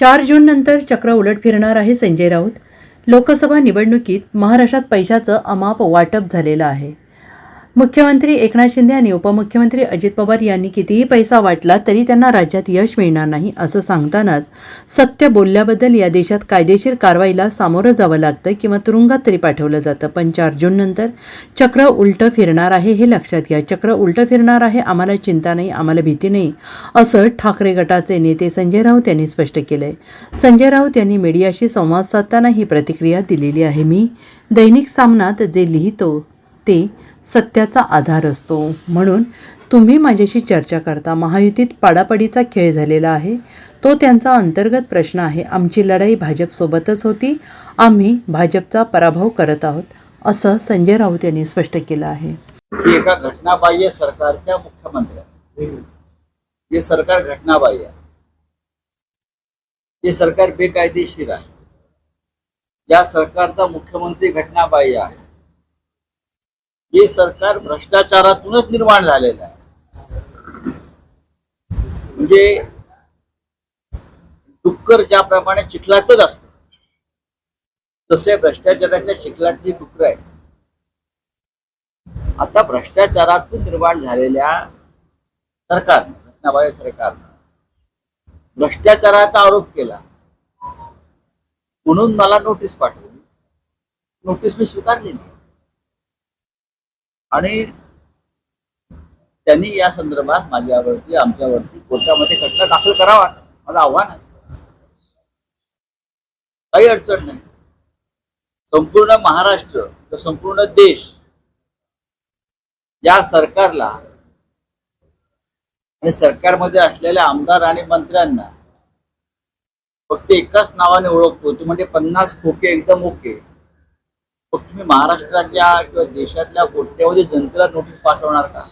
चार जून नंतर चक्र उलट फिरणार आहे संजय राऊत. लोकसभा निवडणुकीत महाराष्ट्रात पैशाचं अमाप वाटप झालेलं आहे. मुख्यमंत्री एकनाथ शिंदे आणि उपमुख्यमंत्री अजित पवार यांनी कितीही पैसा वाटला तरी त्यांना राज्यात यश मिळणार नाही असं सांगतानाच सत्य बोलल्याबद्दल या देशात कायदेशीर कारवाईला सामोरं जावं लागतं किंवा तुरुंगात तरी पाठवलं जातं. पण चार जूननंतर चक्र उलटं फिरणार आहे हे लक्षात घ्या. चक्र उलटं फिरणार आहे आम्हाला चिंता नाही आम्हाला भीती नाही असं ठाकरे गटाचे नेते संजय राऊत यांनी स्पष्ट केलंय. संजय राऊत यांनी मीडियाशी संवाद साधताना ही प्रतिक्रिया दिलेली आहे. मी दैनिक सामनात जे लिहितो ते सत्याचा आधार असतो. म्हणून तुम्ही माझ्याशी चर्चा करता. महायुतीत पाडापडीचा खेळ झालेला आहे. तो त्यांचा अंतर्गत प्रश्न आहे. आमची लढाई भाजपसोबतच होती. आम्ही भाजपचा पराभव करत आहोत असं संजय राऊत यांनी स्पष्ट केलं आहे. ही एका घटनाबाह्य सरकारच्या मुख्यमंत्र्या हे सरकार घटनाबाह्य आहे. हे सरकार बेकायदेशीर आहे. या सरकारचा मुख्यमंत्री घटनाबाह्य आहे. हे सरकार भ्रष्टाचारातूनच निर्माण झालेलं आहे. म्हणजे डुक्कर ज्याप्रमाणे चिखलातच असत तसे भ्रष्टाचाराच्या चिखलातली डुक्कर आहे आता भ्रष्टाचारातून निर्माण झालेल्या सरकारनं घटनाबाह्य सरकारनं भ्रष्टाचाराचा आरोप केला. म्हणून मला नोटीस पाठवली. नोटीस मी स्वीकारली नाही आणि त्यांनी या संदर्भात माझ्यावरती आमच्यावरती कोर्टामध्ये खटला दाखल करावा. माझं आव्हान आहे. काही अडचण नाही. संपूर्ण महाराष्ट्र तर संपूर्ण देश या सरकारला आणि सरकारमध्ये असलेल्या आमदार आणि मंत्र्यांना फक्त एकाच नावाने ओळखतो ते म्हणजे पन्नास खोके एकदम ओके. मग तुम्ही महाराष्ट्राच्या किंवा देशातल्या कोट्यावधी जनतेला नोटीस पाठवणार का?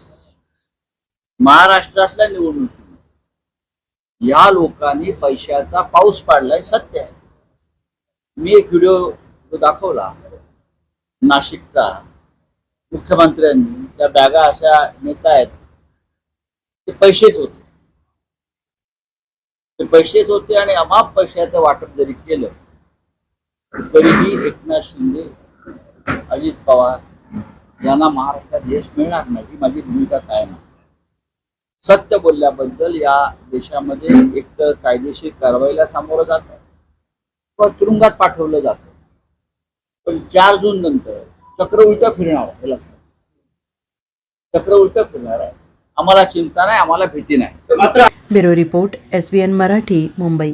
महाराष्ट्रातल्या निवडणुकी या लोकांनी पैशाचा पाऊस पाडलाय सत्य आहे. मी एक व्हिडिओ दाखवला नाशिकचा. मुख्यमंत्र्यांनी त्या बॅगा अशा नेता आहेत ते पैसेच होते. ते पैसेच होते आणि अमाप पैशाचं वाटप जरी केलं तरीही एकनाथ शिंदे अजित पवार यांना महाराष्ट्रात यश मिळणार नाही ही माझी भूमिका कायम आहे. सत्य बोलल्याबद्दल या देशामध्ये एकतर कायदेशीर कारवाईला सामोरं जातं किंवा तुरुंगात पाठवलं जातं. पण चार जून नंतर चक्र उलटं फिरणार आहे हे लक्षात चक्र उलटं फिरणार आहे. आम्हाला चिंता नाही आम्हाला भीती नाही. Bureau report S B N Marathi Mumbai.